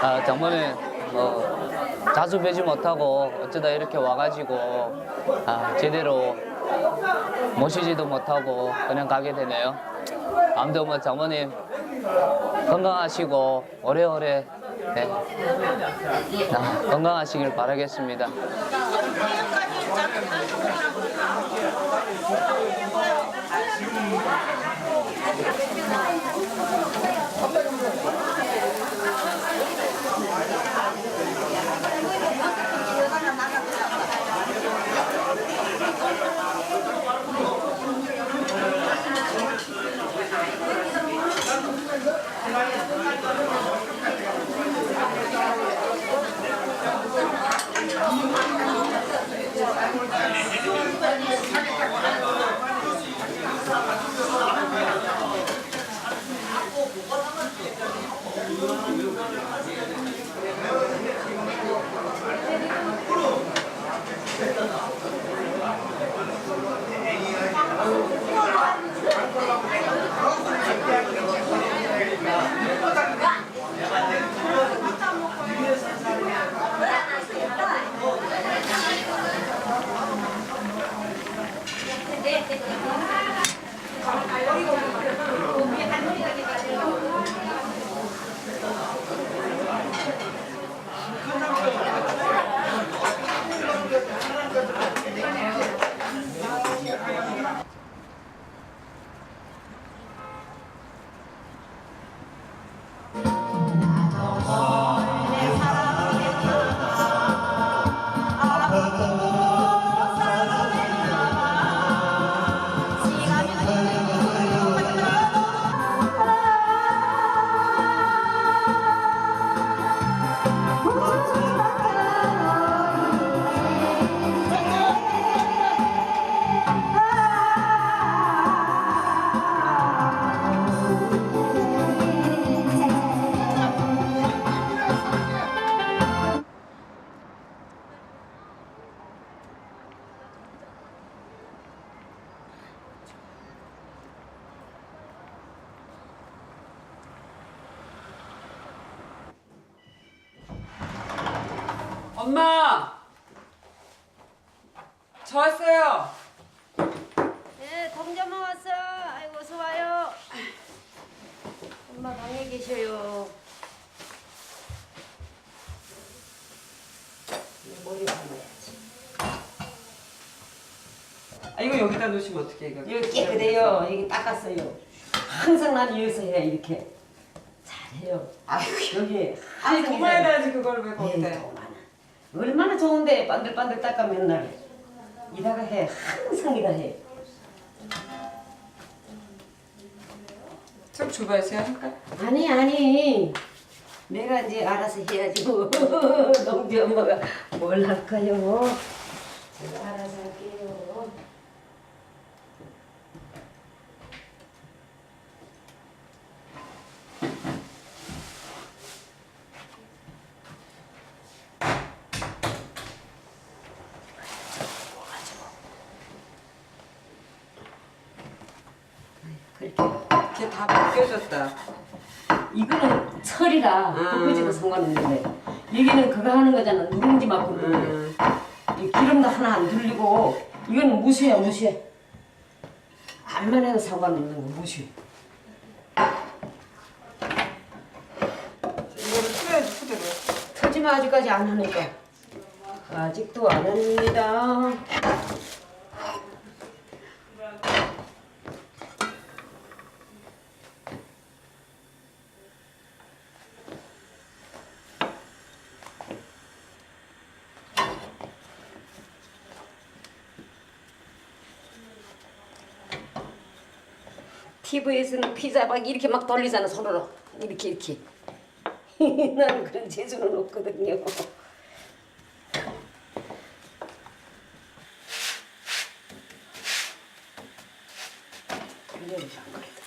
아, 장모님 뭐 자주 뵈지 못하고 어쩌다 이렇게 와가지고 아, 제대로 모시지도 못하고 그냥 가게 되네요. 아무튼 뭐 장모님 건강하시고 오래오래 네. 아, 건강하시길 바라겠습니다. 여기다 놓으시면 어떡해, 이거. 여기 깨끗해요. 여기 닦았어요. 항상 난 여기서 해 이렇게 잘해요. 아이고, 여기 아니, 항상 해요. 해야지, 그걸 왜 에이, 거기다. 더 많아. 얼마나 좋은데 반들반들 닦아 맨날. 이다가 해. 항상 이다 해. 좀 줘봐요, 제가 할까? 아니 아니. 내가 이제 알아서 해야지. 뭐. 농비 엄마가 뭘 할까요? 제가 알아서 할게요. 그렇게 걔다 벗겨졌다. 이거는 철이라 음. 덮어지도 상관없는데 여기는 그거 하는 거잖아 누룽지 맞고 음. 이 기름도 하나 안 둘리고 이건 무시야 무시해 암만 해도 상관없는 거 무시 이거를 풀어야지 푸대로. 터지면 아직까지 안 하니까 아직도 안 합니다 TV에서는 피자 막 이렇게 막 돌리잖아 손으로 이렇게 이렇게 나는 그런 재주는 없거든요. 이래도 안 그래도.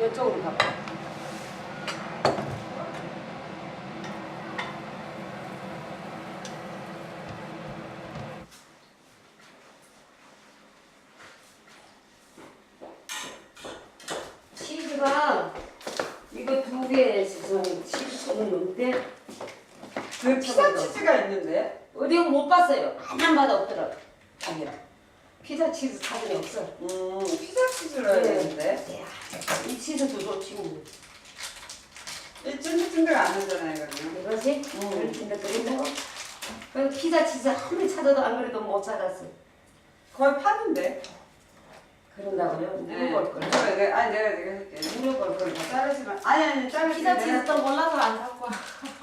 나 지금 이쪽으로 가봐. 치즈가 이거 두 개에 지금 7천 원 넘대. 그 피자 치즈가 있는데? 어디 못 봤어요. 하나만 봐도 없더라. 자기랑. 피자 치즈 사진이 없어. 음, 피자 치즈로 해야 되는데. 야, 이 치즈도 좋지. 뭐. 이 찐득찐득 안 하잖아요, 그러면. 이거지? 응. 근데 그린다고? 그 피자 치즈 아무리 찾아도 안 그래도 못 찾았어. 거의 파는데. 그런다고요? 네. 물어볼 걸. 내가, 내가, 아니, 내가, 내가 할게. 물어볼 걸. 자르지만. 아니, 아니, 자르지 피자 내가- 또 몰라서 안 갖고 와.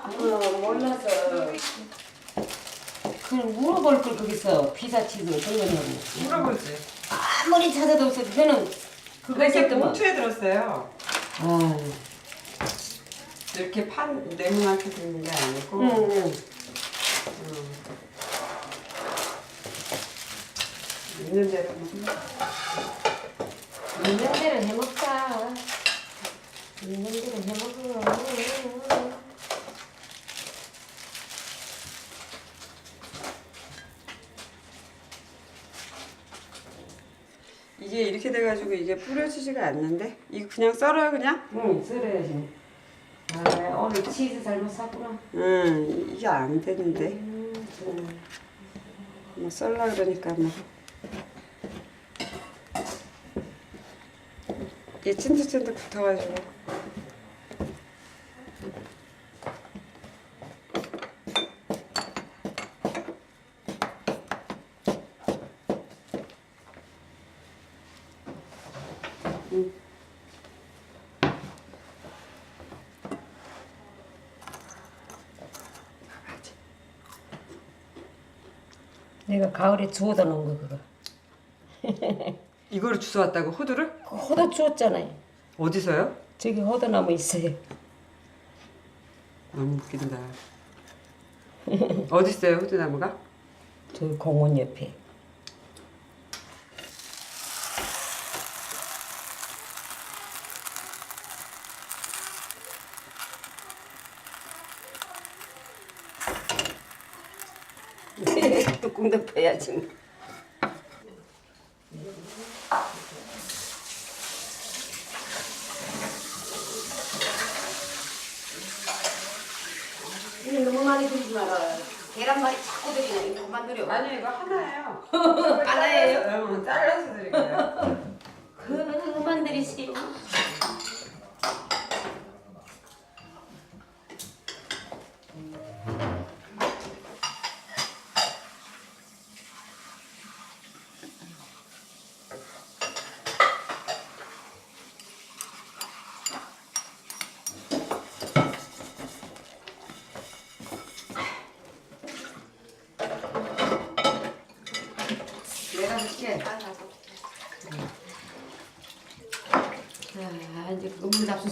어, 몰라서. 그걸 물어볼 걸 거기서 피자 치즈 그러냐고. 물어보지. 아무리 찾아도 없어. 그거는 있었더만. 봉투에 들었어요. 아, 이렇게 판, 네모나게 들는 게 아니고. 응, 응. 음. 있는 대로 있는 대로 해먹자. 있는 대로 해먹어. 이게 이렇게 돼가지고 이게 뿌려지지가 않는데 이거 그냥 썰어요 그냥? 응, 썰어야지. 아, 오늘 치즈 잘못 샀구나. 응 이게 안 되는데 음, 좀. 뭐 썰라 그러니까 뭐 이게 찐득찐득 붙어가지고 내 가 가을에 주워다 놓은 거 그거. 이거를 주워왔다고 호두를? 그 호도 주웠잖아요. 어디서요? 저기 호도나무 있어요. 너무 웃긴다 어디 있어요 호두나무가? 저 공원 옆에. обязательно.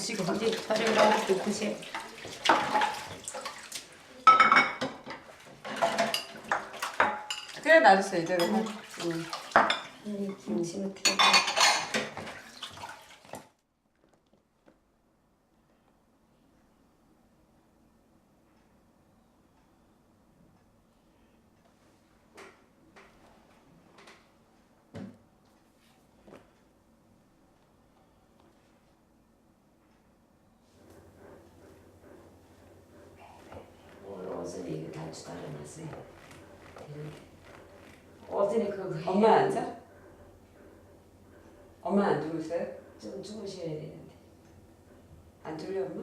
시고 이제 촬영을 하고 또 드세요. 그래 놔줬어 이대로. 응. 이 김치는 어떻게 옷을 이거 다 주달아놨어요. 옷을 그거 엄마 앉아? 엄마 안 주무세요? 좀 주무셔야 되는데 안 졸려 엄마?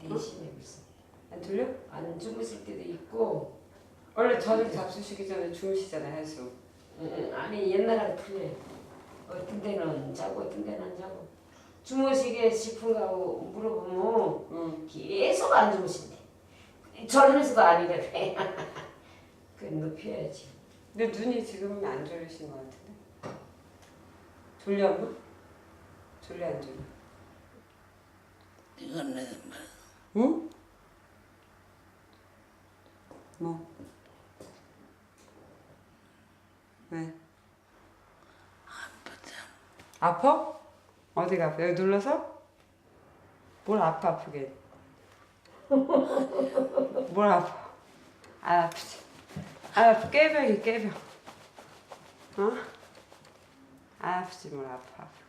대신에 무슨 안 졸려? 안 주무실 때도 있고 원래 저녁 잡수시기 전에 주무시잖아요. 음, 아니 옛날하고 틀려요. 어떤 데는 자고 어떤 데는 안 자고 주무시게 싶은가 물어보면 응. 계속 안 주무신대. 저러면서도 아니거든. 그럼 높여야지. 근데 눈이 지금은 안 졸리신 것 같은데. 졸려 엄 안 졸려? 이거는 응? 뭐? 왜? 아파? 어디가 아파? 여기 눌러서? 뭘 아파 아프게? 뭘 아파? 안 아프지? 안 아프 깨병이 깨병. 어? 안 아프지 뭘 아파 아프게.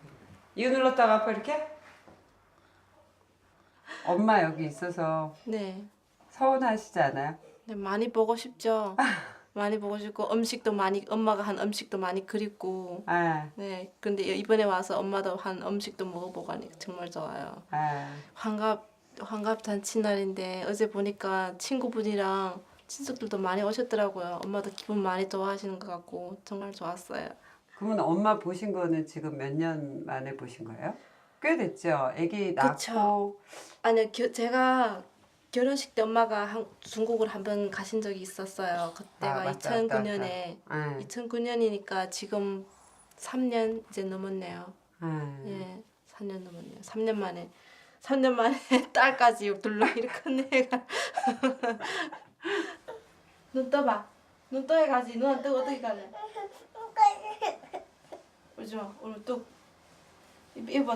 이거 눌렀다가 아파 이렇게? 엄마 여기 있어서 네. 서운하시지 않아요? 네, 많이 보고 싶죠. 많이 보고 싶고 음식도 많이 엄마가 한 음식도 많이 그립고 아, 네. 근데 이번에 와서 엄마도 한 음식도 먹어보고 하니까 정말 좋아요. 아, 환갑 환갑 잔치 날인데 어제 보니까 친구분이랑 친척들도 많이 오셨더라고요. 엄마도 기분 많이 좋아하시는 것 같고 정말 좋았어요. 그러면 엄마 보신 거는 지금 몇 년 만에 보신 거예요? 꽤 됐죠. 아기 낳고. 아니요, 겨, 제가 결혼식 때 엄마가 한, 중국을 한 번 가신 적이 있었어요. 그때가 아, 맞다, 맞다, 2009년에 아, 2009년이니까 지금 3년 이제 넘었네요. 아, 예, 4년 넘었네요. 3년 만에 3년 만에 딸까지 둘러 이렇게 큰 애가 눈 떠봐. 눈 떠야 가지. 눈 안 뜨고 어떻게 가래? 울지 마. 오늘 또 이거. 이거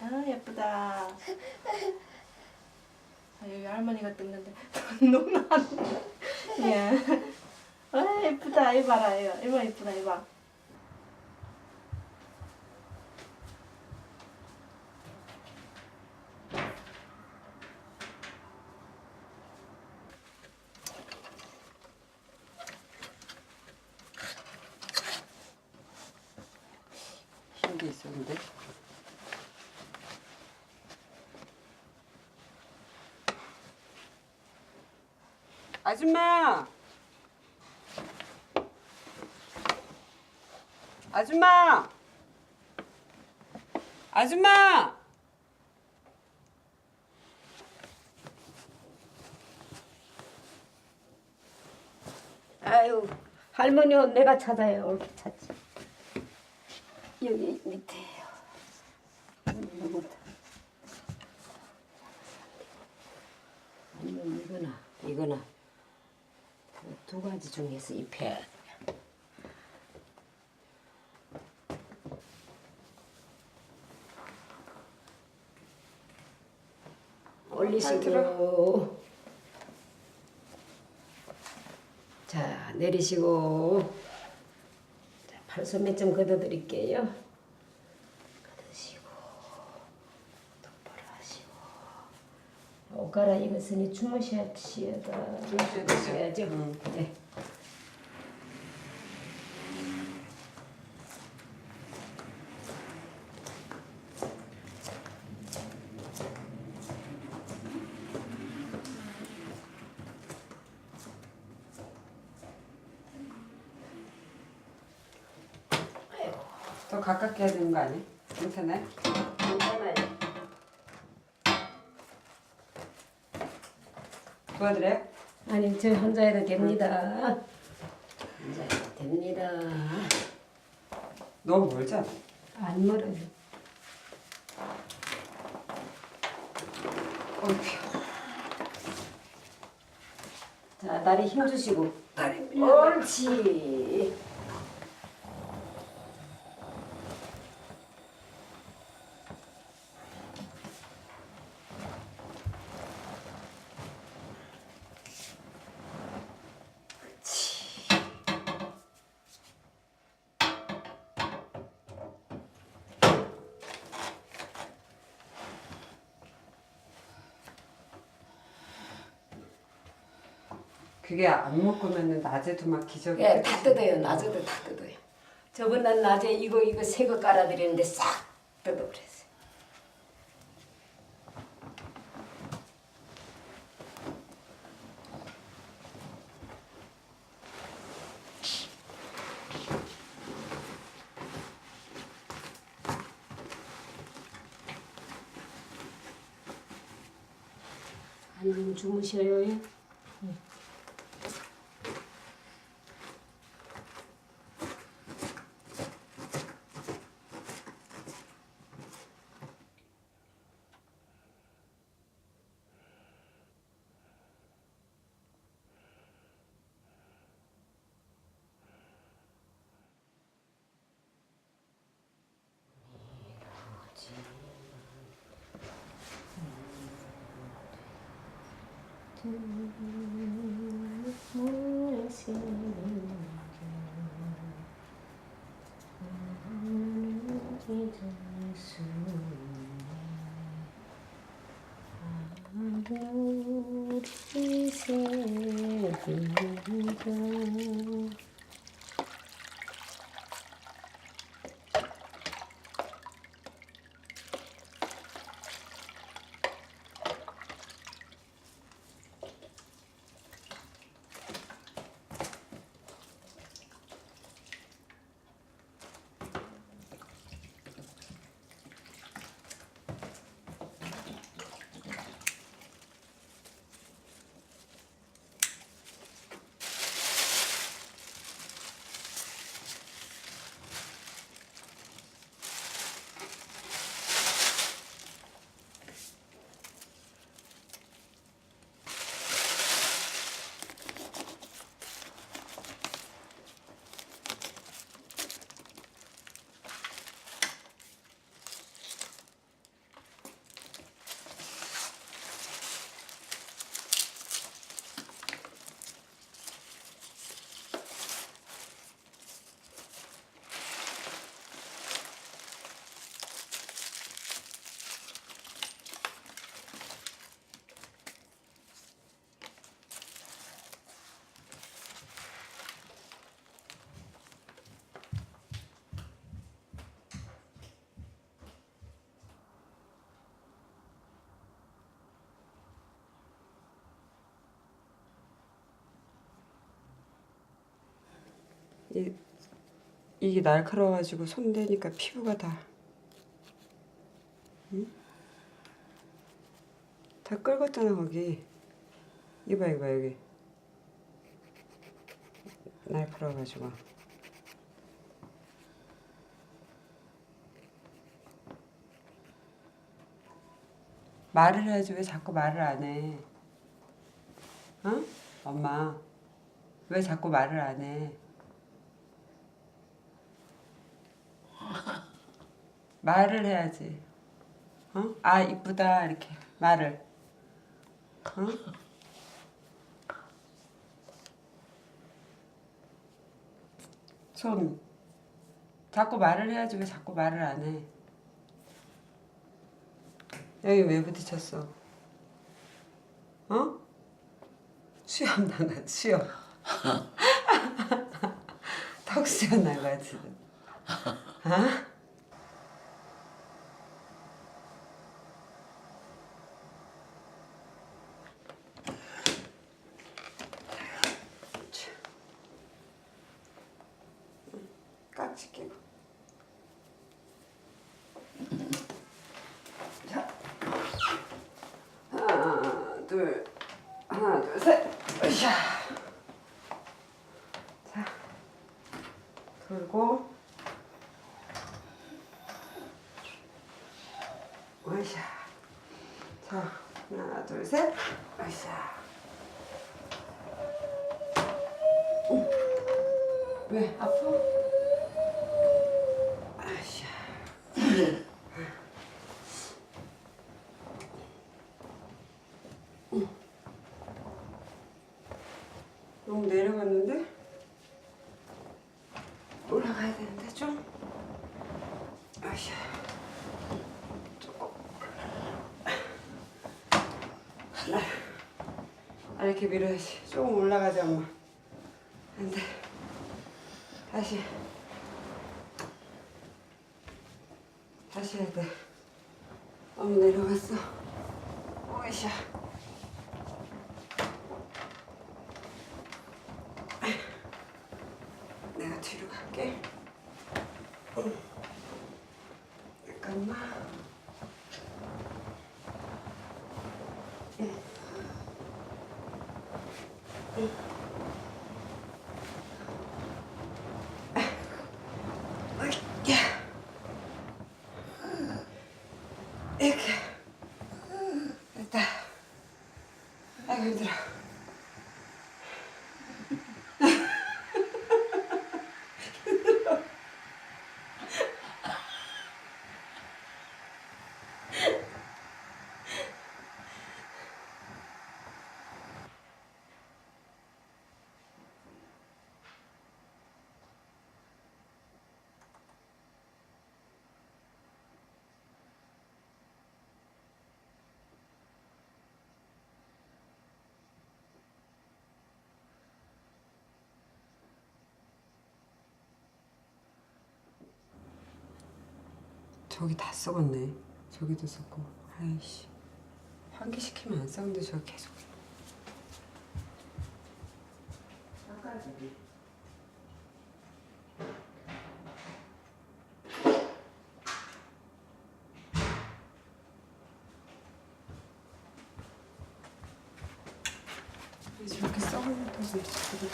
아 예쁘다. 아, 여기 할머니가 뜯는데 눈 안. 예. 아 예쁘다. 이거 봐라. 이거 이거 예쁘다. 이거 봐. 힘도 있었는데. 아줌마! 아줌마! 아줌마! 아유 할머니 옷 내가 찾아요. 옳게 찾지. 여기 밑에요. 누구다. 아니면 이거나 이거나 그두 가지 중에서 입혀야 돼. 올리시고 자 내리시고 자, 팔소매 좀 걷어 드릴게요 걷으시고 똑바로 하시고 옷 갈아입었으니 주무셔야 주무셔야 되죠. 응. 네. 더 가깝게 해야 되는 거 아니야? 괜찮아요? 괜찮아요 도와드려요? 아니 저 혼자 해도 됩니다 혼자 해도 됩니다 너무 멀지 않아? 안 멀어요 어휴. 자, 다리 힘 주시고. 다리 밀려. 옳지. 그게 안 먹으면 낮에도 막 기저귀 예, 다 뜯어요. 낮에도 다 뜯어요. 저번 날 낮에 이거 이거 새 거 깔아드리는데 싹 뜯어버렸어요. 아니면 주무셔요. Mm-hmm. 이, 이게 날카로워가지고 손 대니까 피부가 다, 응? 다 끓었잖아 거기. 이봐 이봐 여기. 날카로워가지고. 말을 해야지 왜 자꾸 말을 안 해? 어? 엄마 왜 자꾸 말을 안 해? 말을 해야지. 어? 아 이쁘다 이렇게 말을. 어? 손. 자꾸 말을 해야지 왜 자꾸 말을 안 해? 여기 왜 부딪혔어? 어? 수염 나가 수염. 턱 수염 나가 지금. 어? 깍지 끼고. 자, 하나, 둘, 하나, 둘, 셋. 으쌰. 자, 돌고. 으쌰. 자, 하나, 둘, 셋. 으쌰. 응. 왜 아파? 응. 너무 내려갔는데? 올라가야 되는데 좀. 으쌰. 조금. 나 아, 이렇게 밀어야지. 조금 올라가자, 엄마. 안 돼. 다시. 해야 돼. 너무 내려갔어. 오이샤. 내가 뒤로 갈게. 잠깐만. 이렇 저기 다 썩었네. 저기도 썩고. 아이씨. 환기시키면 안 썩는데 저기 계속. 왜 저렇게 썩는다고 저기.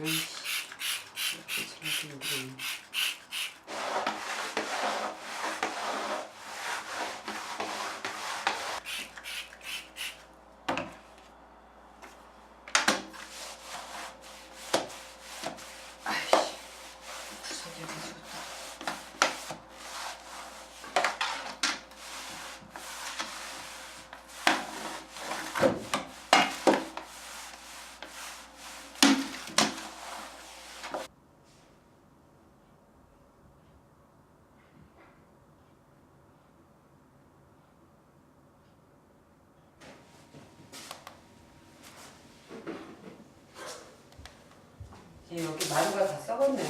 아이씨. 이렇게 저렇게 그러네. 아이씨. 구석이 어디 다 얘 여기 마루가 다 썩었네.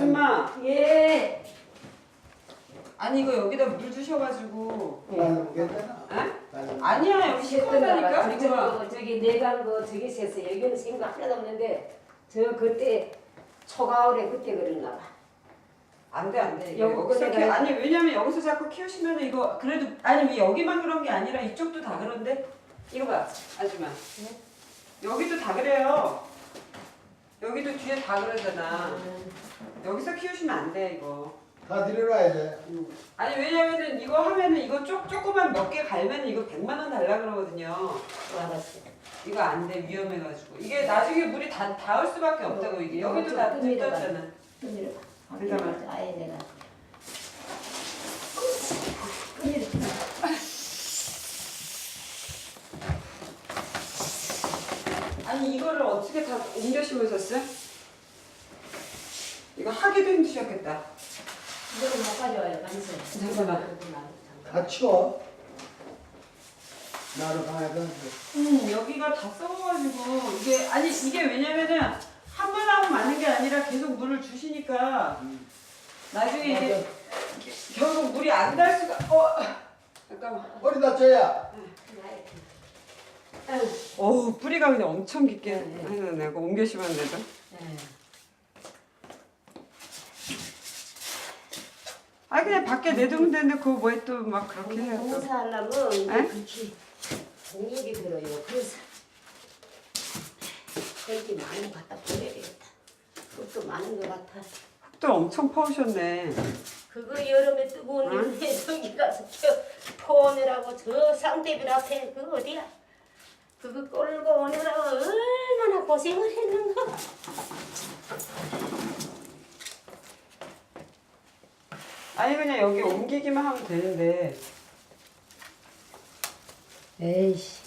아줌마, 예. 아니 이거 여기다 물 주셔가지고. 나는 괜찮아. 에? 아니야 여기 시원하다니까. 그리고 아줌마. 저, 저기 내간 거 저기 세서 여기는 생각 하나도 없는데 저 그때 초가을에 그때 그랬나 봐. 안돼 안돼. 여기 여기서 키 아니 왜냐면 여기서 자꾸 키우시면 이거 그래도 아니 왜 여기만 그런 게 아니라 이쪽도 다 그런데 이거 봐 아줌마. 여기도 다 그래요. 여기도 뒤에 다 그러잖아. 여기서 키우시면 안 돼 이거. 다 들여놔야 돼. 아니 왜냐면은 이거 하면은 이거 쪼, 조그만 몇 개 갈면 이거 100만 원 달라 그러거든요. 어, 알았어. 이거 안 돼 위험해가지고 이게 나중에 물이 다 닿을 수밖에 없다고 이게 여기도 다 뜸이다. 뜯었잖아. 끈이를 내가. 아니 이거를 어떻게 다 옮겨 심으셨어요? 이거 하기도 힘드셨겠다. 이거는 못 가져와요. 간세. 잠깐만. 다 치워. 나로 가야 돼. 음 여기가 다 썩어가지고 이게 아니 이게 왜냐면은 한 번 하고 마는 게 아니라 계속 물을 주시니까 나중에 이게 결국 물이 안 달 수가 어 잠깐만 머리 다쳐야. 어우 뿌리가 그냥 엄청 깊게 해서 내가 옮겨 심었는데도 아 그냥 밖에 내두면 되는데 그거 뭐에 또 막 그렇게 해요 또. 공사하려면 에? 그렇게 공력이 들어요. 그래서 설기 많은 거 갖다 보내야 되겠다. 그것도 많은 거 같아. 흙도 엄청 퍼오셨네. 그거 여름에 뜨거운 일에 저기 가서 켜 포내라고 저 쌍대비 앞에 그 어디야? 그거 끌고 오느라고 얼마나 고생을 했는가. 아니 그냥 여기 옮기기만 하면 되는데. 에이씨,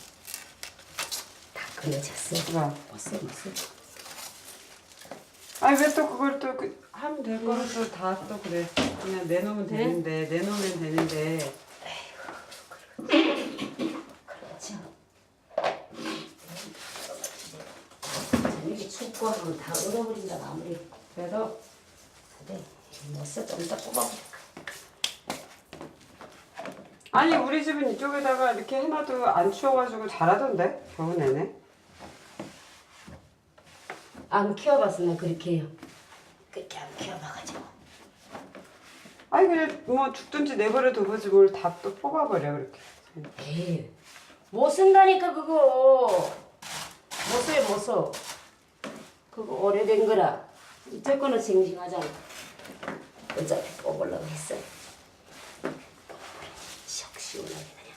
다 그려졌어. 봐. 못써 못써. 아니 왜 또 그걸 또 그, 하면 될 거를 또 다 또 그래. 그냥 내놓으면 되는데 내놓으면 되는데. 그렇죠. 저녁에 춥고 하면 다 얼어버린다 아무리. 그래서 그래, 못써 좀 이따 뽑아볼까. 아니 우리 집은 이쪽에다가 이렇게 해놔도 안 추워가지고 잘하던데 겨우 내내. 안 키워봤으면 그렇게 해요. 그렇게 안 키워봐가지고. 아니 그냥 뭐 죽든지 내버려 둬보지 뭘 다 또 뽑아버려 그렇게. 에이, 못 쓴다니까 그거. 못 써요 못 써. 그거 오래된 거라. 이제 거는 싱싱하잖아. 어차피 뽑으려고 했어요. 샥 시원하게 그냥.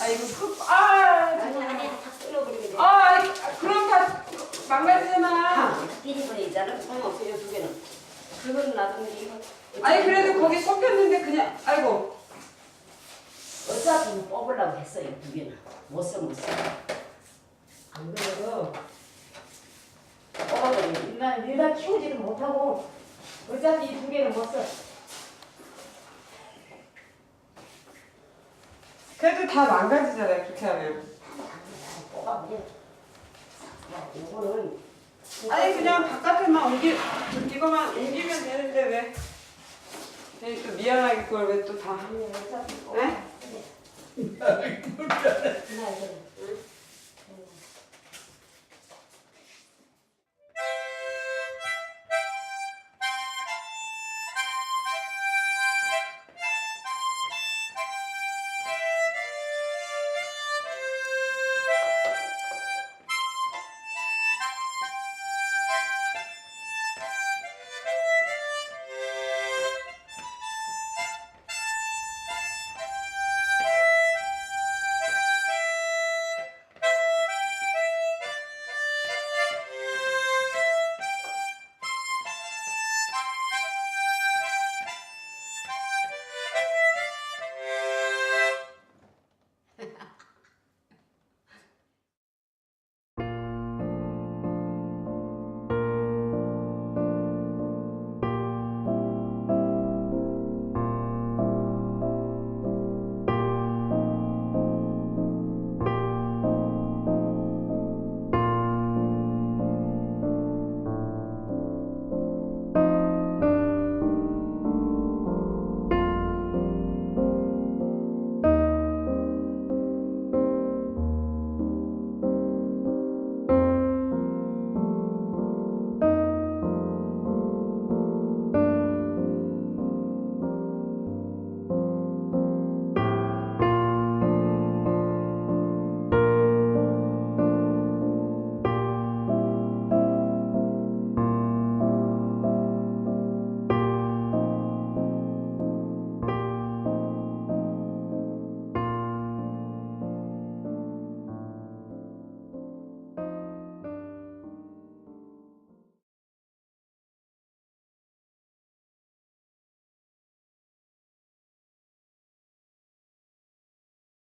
아 이거 흙 아. 아니 다 돼. 아 그럼 다 망가지잖아. 아, 끼리버리잖아. 소용없어요 두 개는. 그건 놔두면 이거. 아니 그래도 거기 섞였는데 그냥 아이고. 어차피 뽑으려고 했어요 두 개는. 못 써 못 써. 안 그래도 뽑아버리면 일단 일단 키우지도 못하고 어차피 이 두 개는 못 써. 그래도 다 망가지잖아요 그렇게 하면. 뽑아버려. 이거는 아니 그냥 바깥에만 옮기 이거만 옮기면 되는데 왜? 괜히 또 미안하게 그걸 왜 또 다? 어차피 네? 뽑아. 이거